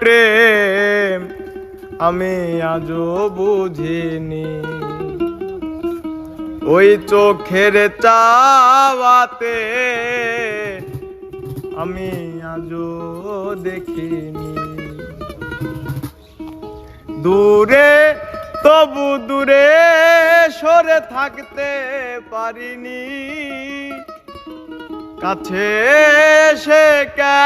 প্রেম, আমি আজও বুঝিনি। ওই চোখের চাওয়াতে আমি আজও দেখিনি। দূরে, তবু দূরে সরে থাকতে পারিনি। কাছে সে কেন